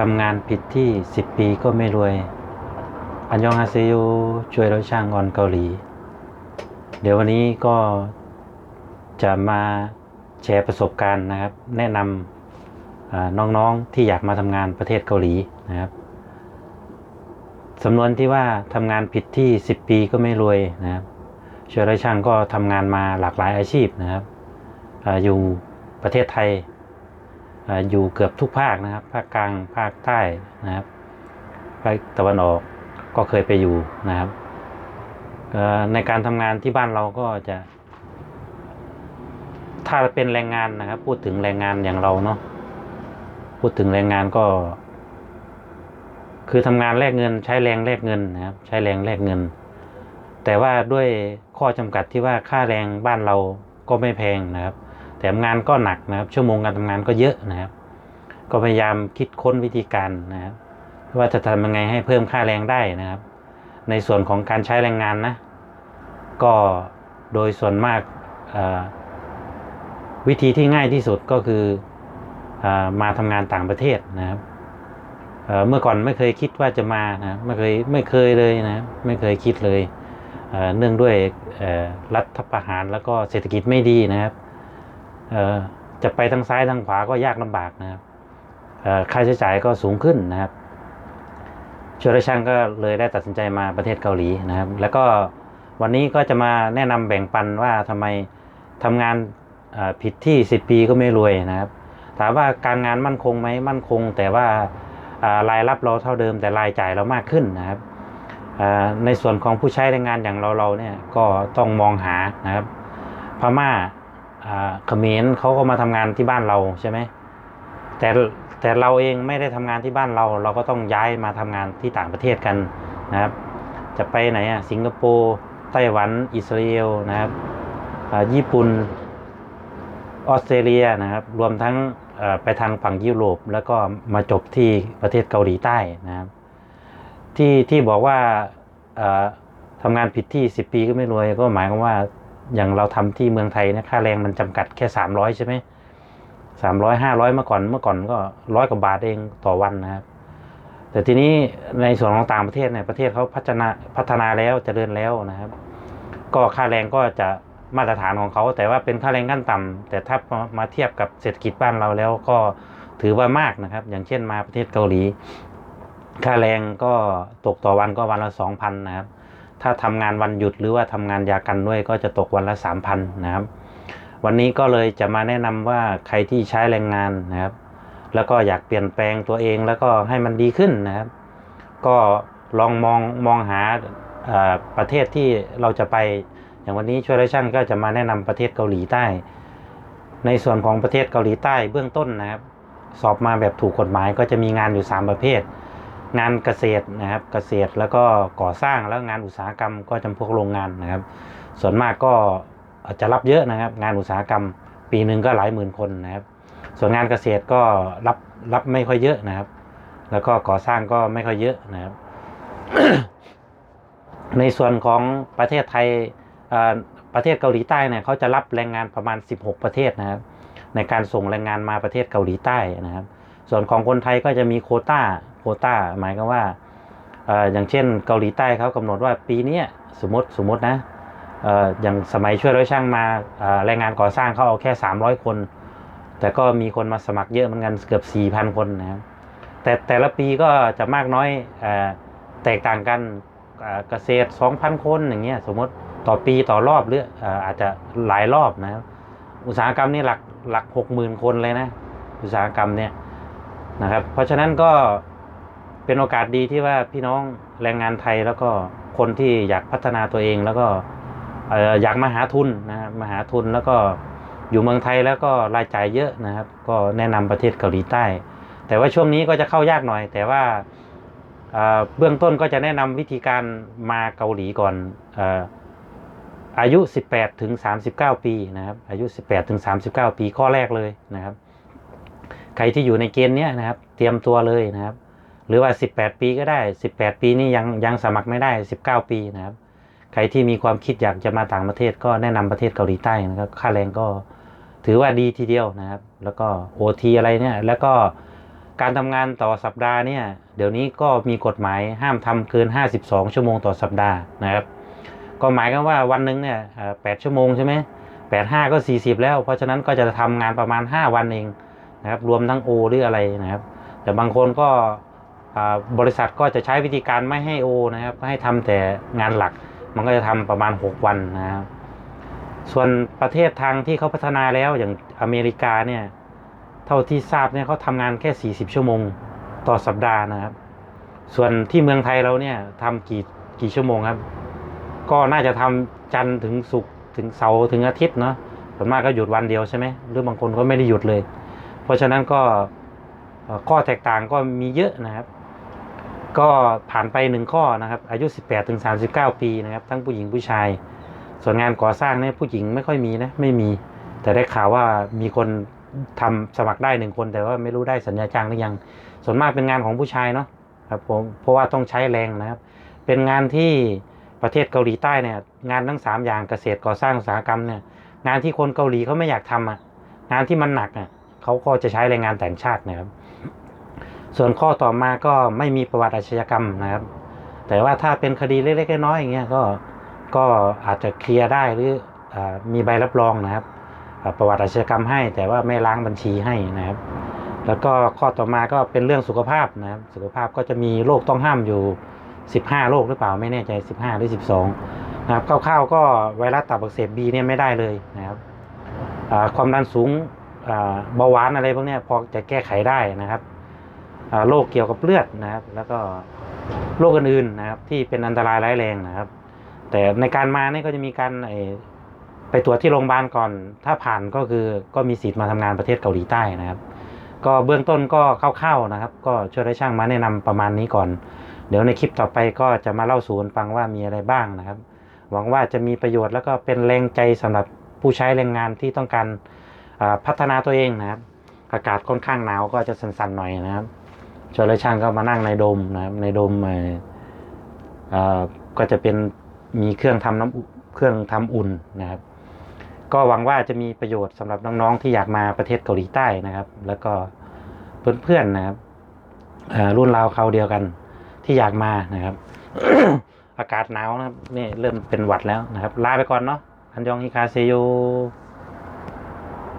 ทำงานผิดที่ 10 ปีก็ไม่รวย อันยองฮาเซโยช่วยเราช่างออนเกาหลี เดี๋ยววันนี้ก็จะมาแชร์ประสบการณ์นะครับ แนะนำน้องๆที่อยากมาทำงานประเทศเกาหลีนะครับสำนวนที่ว่าทำงานผิดที่ 10 ปีก็ไม่รวยนะครับช่วยเราช่างก็ทำงานมาหลากหลายอาชีพนะครับออยู่ประเทศไทย อยู่เกือบทุกภาคนะครับ ภาคกลางภาคใต้นะครับภาคตะวันออกก็เคยไปอยู่นะครับในการทำงานที่บ้านเราก็จะ ถ้าเป็นแรงงานนะครับ พูดถึงแรงงานอย่างเราเนาะพูดถึงแรงงานก็ คือทำงานแลกเงิน ใช้แรงแลกเงินนะครับ ใช้แรงแลกเงิน แต่ว่าด้วยข้อจำกัดที่ว่าค่าแรงบ้านเราก็ไม่แพงนะครับ แถมงานก็หนักนะครับ ชั่วโมงการทำงานก็เยอะนะครับ ก็พยายามคิดค้นวิธีการนะครับ ว่าจะทำยังไงให้เพิ่มค่าแรงได้นะครับ ในส่วนของการใช้แรงงานนะ ก็โดยส่วนมากวิธีที่ง่ายที่สุดก็คืออมาทำงานต่างประเทศนะครับเมื่อก่อนไม่เคยคิดว่าจะมานะไม่เคยไม่เคยเลยนะไม่เคยคิดเลยเนื่องด้วยรัฐประหารแล้วก็เศรษฐกิจไม่ดีนะครับ จะไปทางซ้ายทางขวาก็ยากลำบากนะครับค่าใช้จ่ายก็สูงขึ้นนะครับชวรช่างก็เลยได้ตัดสินใจมาประเทศเกาหลีนะครับ แล้วก็วันนี้ก็จะมาแนะนำแบ่งปันว่าทำไมทำงานผิดที่ 10 ปีก็ไม่รวยนะครับ ถามว่าการงานมั่นคงไหมมั่นคง แต่ว่ารายรับเราเท่าเดิม แต่รายจ่ายเรามากขึ้นนะครับในส่วนของผู้ใช้แรงงานอย่างเราเราเนี่ยก็ต้องมองหานะครับ พมา่า เขมรเขาก็มาทำงานที่บ้านเราใช่ไหมแต่แต่เราเองไม่ได้ทำงานที่บ้านเรา เราก็ต้องย้ายมาทำงานที่ต่างประเทศกันนะครับ จะไปไหนอะสิงคโปร์ไต้หวันอิสราเอลนะครับญี่ปุ่นออสเตรเลียนะครับ รวมทั้งไปทางฝั่งยุโรป แล้วก็มาจบที่ประเทศเกาหลีใต้นะครับ ที่ที่บอกว่าทำงานผิดที่ 10 ปีก็ไม่รวยก็หมายความว่า อย่างเราทำที่เมืองไทยนี่ยค่าแรงมันจำกัดแค่สามร้อยใช่ไหมสามร้อยห้าร้อยเมื่อก่อนเมื่อก่อนก็ร้อยกว่าบาทเองต่อวันนะครับ แต่ทีนี้ในส่วนของต่างประเทศเนี่ยประเทศเขาพัฒนาพัฒนาแล้วเจริญแล้วนะครับ ก็ค่าแรงก็จะมาตรฐานของเขา แต่ว่าเป็นค่าแรงขั้นต่ำแต่ถ้ามาเทียบกับเศรษฐกิจบ้านเราแล้วก็ถือว่ามากนะครับ อย่างเช่นมาประเทศเกาหลี ค่าแรงก็ตกต่อวันก็วันละสองพันนะครับ ถ้าทำงานวันหยุดหรือว่าทำงานยากันด้วยก็จะตกวันละสามพันนะครับ วันนี้ก็เลยจะมาแนะนำว่าใครที่ใช้แรงงานนะครับ แล้วก็อยากเปลี่ยนแปลงตัวเองแล้วก็ให้มันดีขึ้นนะครับ ก็ลองมองมองหาประเทศที่เราจะไปอย่างวันนี้ช่วยไรชั่นก็จะมาแนะนำประเทศเกาหลีใต้ ในส่วนของประเทศเกาหลีใต้เบื้องต้นนะครับ สอบมาแบบถูกกฎหมายก็จะมีงานอยู่ 3 ประเภท งานเกษตรนะครับเกษตรแล้วก็ก่อสร้างแล้วงานอุตสาหกรรมก็จำพวกโรงงานนะครับ ส่วนมากก็จะรับเยอะนะครับ งานอุตสาหกรรม ปีหนึ่งก็หลายหมื่นคนนะครับ ส่วนงานเกษตรก็รับรับไม่ค่อยเยอะนะครับ แล้วก็ก่อสร้างก็ไม่ค่อยเยอะนะครับ ในส่วนของประเทศไทยประเทศเกาหลีใต้เนี่ยเขาจะรับแรงงานประมาณ 16 ประเทศนะครับ ในการส่งแรงงานมาประเทศเกาหลีใต้นะครับ ส่วนของคนไทยก็จะมีโคต้า โควต้าหมายก็ว่าอย่างเช่นเกาหลีใต้เขากำหนดว่าปีนี้สมมติสมมตินะอย่างสมัยช่วยร้อยช่างมาแรงงานก่อสร้างเขาเอาแค่ 300 คน แต่ก็มีคนมาสมัครเยอะเหมือนกันเกือบ 4,000 คนนะครับแต่แต่ละปีก็จะมากน้อยอแตกต่างกันเกษตร 2,000 คนอย่างเงี้ยสมมติต่อปีต่อรอบหรือเอ่ออาจจะหลายรอบนะครับอุตสาหกรรมนี่หลักหลักหกหมื่นคนเลยนะ อุตสาหกรรมเนี่ยนะครับเพราะฉะนั้นก็ เป็นโอกาสดีที่ว่าพี่น้องแรงงานไทยแล้วก็คนที่อยากพัฒนาตัวเองแล้วก็อยากมาหาทุนนะครับมาหาทุนแล้วก็อยู่เมืองไทยแล้วก็รายจ่ายเยอะนะครับ ก็แนะนำประเทศเกาหลีใต้ แต่ว่าช่วงนี้ก็จะเข้ายากหน่อย แต่ว่าเบื้องต้นก็จะแนะนำวิธีการมาเกาหลีก่อนเอ่ออายุ 18ถึง39 ปีนะครับ อายุ 18ถึง39 ปีข้อแรกเลยนะครับ ใครที่อยู่ในเกณฑ์เนี้ยนะครับ เตรียมตัวเลยนะครับ หรือว่า 18 ปีก็ได้ 18 ปีนี่ยังยังสมัครไม่ได้ 19 ปีนะครับ ใครที่มีความคิดอยากจะมาต่างประเทศก็แนะนำประเทศเกาหลีใต้นะครับ ค่าแรงก็ถือว่าดีทีเดียวนะครับ แล้วก็โอทีอะไรเนี่ย แล้วก็การทำงานต่อสัปดาห์เนี่ย เดี๋ยวนี้ก็มีกฎหมายห้ามทำเกิน 52 ชั่วโมงต่อสัปดาห์นะครับ ก็หมายกันว่าวันหนึ่งเนี่ยเอ่อ8ชั่วโมงใช่ไหมแปดห้าก็ 40 แล้ว เพราะฉะนั้นก็จะทำงานประมาณ 5 วันเองนะครับ รวมทั้งโอหรืออะไรนะครับ แต่บางคนก็ บริษัทก็จะใช้วิธีการไม่ให้โอนะครับให้ทำแต่งานหลัก มันก็จะทำประมาณ 6 วันนะครับส่วนประเทศทางที่เขาพัฒนาแล้วอย่างอเมริกาเนี่ยเท่าที่ทราบเนี่ยเขาทำงานแค่ 40 ชั่วโมงต่อสัปดาห์นะครับ ส่วนที่เมืองไทยเราเนี่ยทำกี่กี่ชั่วโมงครับ ก็น่าจะทำจันทร์ถึงศุกร์ถึงเสาร์ถึงอาทิตย์เนาะส่วนมากก็หยุดวันเดียวใช่ไหมหรือบางคนก็ไม่ได้หยุดเลย เพราะฉะนั้นก็ข้อแตกต่างก็มีเยอะนะครับ ก็ผ่านไปหนึ่งข้อนะครับอายุ 18ถึง39 ปีนะครับ ทั้งผู้หญิงผู้ชาย ส่วนงานก่อสร้างเนี่ยผู้หญิงไม่ค่อยมีนะไม่มี แต่ได้ข่าวว่ามีคนทำสมัครได้หนึ่งคน แต่ว่าไม่รู้ได้สัญญาจ้างหรือยัง ส่วนมากเป็นงานของผู้ชายเนาะครับผมเพราะว่าต้องใช้แรงนะครับ เป็นงานที่ประเทศเกาหลีใต้เนี่ยงานทั้งสามอย่างเกษตรก่อสร้างอุตสาหกรรมเนี่ยงานที่คนเกาหลีเขาไม่อยากทำอะงานที่มันหนักอะเขาก็จะใช้แรงงานต่างชาตินะครับ ส่วนข้อต่อมาก็ไม่มีประวัติอาชญากรรมนะครับ แต่ว่าถ้าเป็นคดีเล็กๆน้อยๆอย่างเงี้ยก็ก็อาจจะเคลียร์ได้หรืออมีใบรับรองนะครับ ประวัติอาชญากรรมให้ แต่ว่าไม่ล้างบัญชีให้นะครับ แล้วก็ข้อต่อมาก็เป็นเรื่องสุขภาพนะครับ สุขภาพก็จะมีโรคต้องห้ามอยู่ 15 โรคหรือเปล่าไม่แน่ใจ 15 หรือ 12 นะครับคร่าวๆก็ไวรัสตับอักเสบบีเนี่ยไม่ได้เลยนะครับความดันสูงเบาหวานอะไรพวกนี้พอจะแก้ไขได้นะครับ โรคเกี่ยวกับเลือดนะครับ แล้วก็โรคอื่นๆนะครับ ที่เป็นอันตรายร้ายแรงนะครับ แต่ในการมาเนี่ยก็จะมีการไปตรวจที่โรงพยาบาลก่อน ถ้าผ่านก็คือก็มีสิทธิ์มาทำงานประเทศเกาหลีใต้นะครับ ก็เบื้องต้นก็คร่าวๆนะครับ ก็ช่วยได้ช่างมาแนะนำประมาณนี้ก่อน เดี๋ยวในคลิปต่อไปก็จะมาเล่าสู่กันฟังว่ามีอะไรบ้างนะครับ หวังว่าจะมีประโยชน์แล้วก็เป็นแรงใจสำหรับผู้ใช้แรงงานที่ต้องการพัฒนาตัวเองนะครับ อากาศค่อนข้างหนาวก็จะสั่นๆหน่อยนะครับ ชนเลยช่างก็มานั่งในโดมนะครับ ในโดมอ่อเอ่อก็จะเป็นมีเครื่องทำน้ำเครื่องทำอุ่นนะครับ ก็หวังว่าจะมีประโยชน์สำหรับน้องๆที่อยากมาประเทศเกาหลีใต้นะครับ แล้วก็เพื่อนๆนะครับรุ่นราวเขาเดียวกันที่อยากมานะครับ อากาศหนาวนะครับนี่เริ่มเป็นหวัดแล้วนะครับ ลาไปก่อนเนาะอันยองฮิคาเซโย